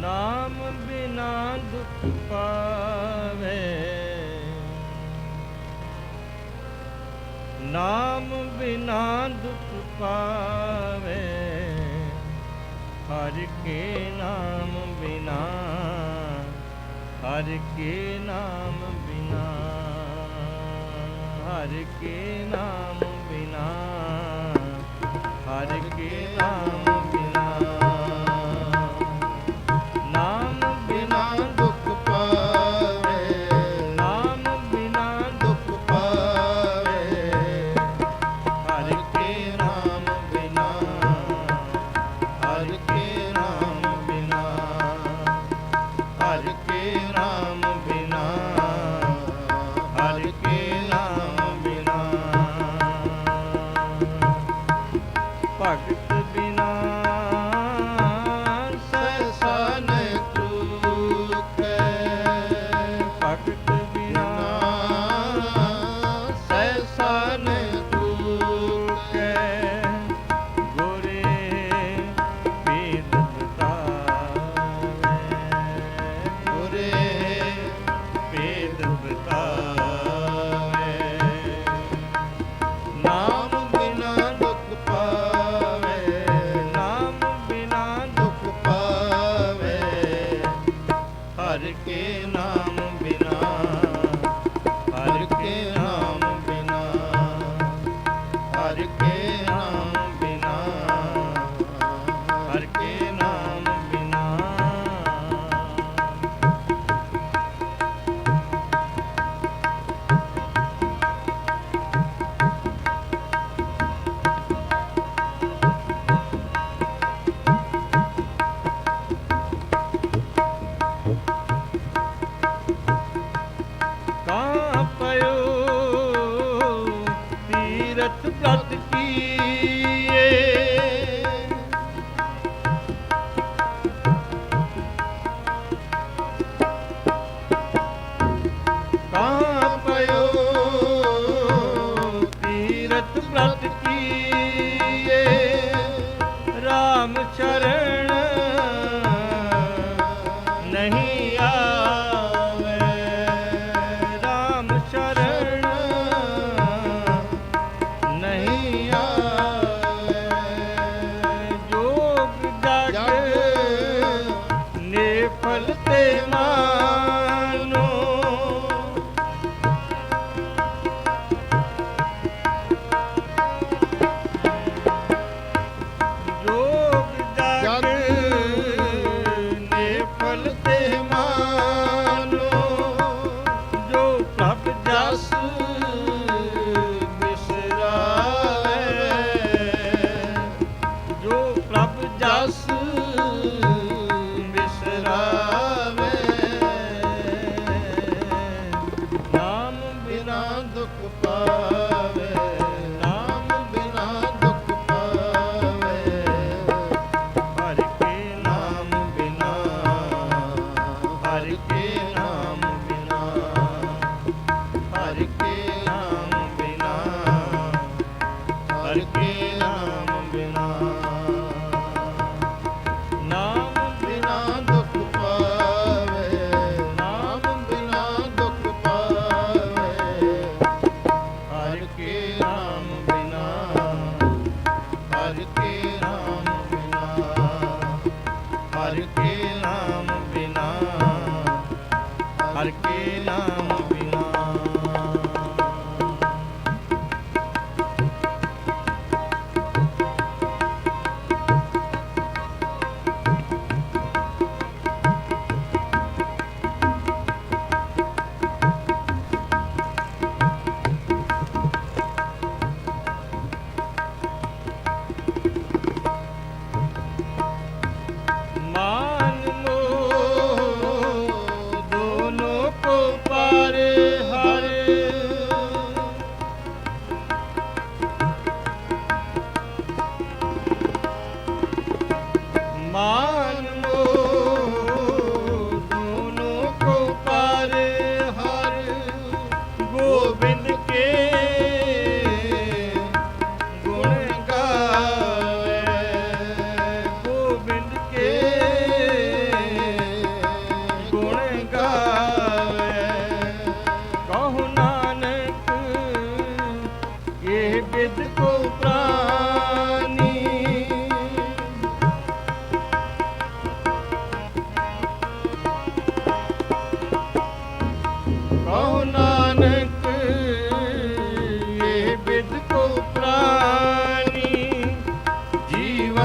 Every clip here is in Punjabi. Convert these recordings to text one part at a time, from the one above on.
ਨਾਮ ਬਿਨਾ ਦੁੱਖ ਪਾਵੇ। ਨਾਮ ਬਿਨਾ ਦੁੱਖ ਪਾਵੇ। ਹਰ ਕੇ ਨਾਮ ਬਿਨਾ, ਹਰ ਕੇ ਨਾਮ ਬਿਨਾ, ਹਰ ਕੇ ਨਾਮ ਬਿਨਾ, ਹਰ ਕੇ ਨਾਮ ਹਰ ਕੇ ਰਾਮ มา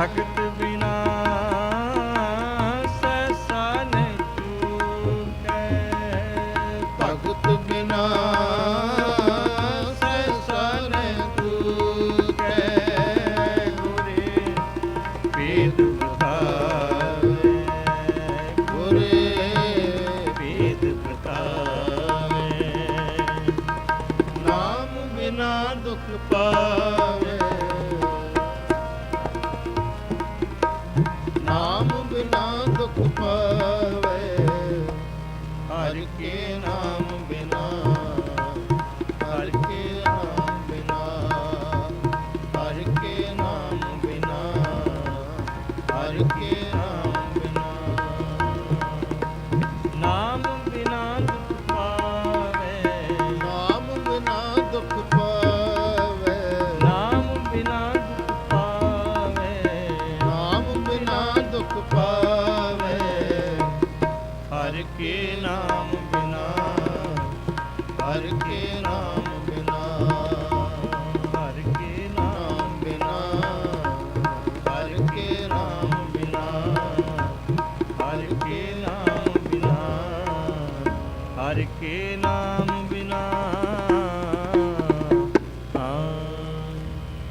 ਭਗਤ ਬਿਨਾ ਸਸਨ ਚੂਕੈ ਭਗਤ ਬਿਨਾ ਸਸਨ ਚੂਕੈ ਗੁਰੇ ਪੇਦ ਪ੍ਰਤਾਪੇ ਗੁਰੇ ਪੇਦ ਪ੍ਰਤਾਪੇ ਨਾਮ ਬਿਨਾ ਦੁੱਖ ਪਾਵੇ কে না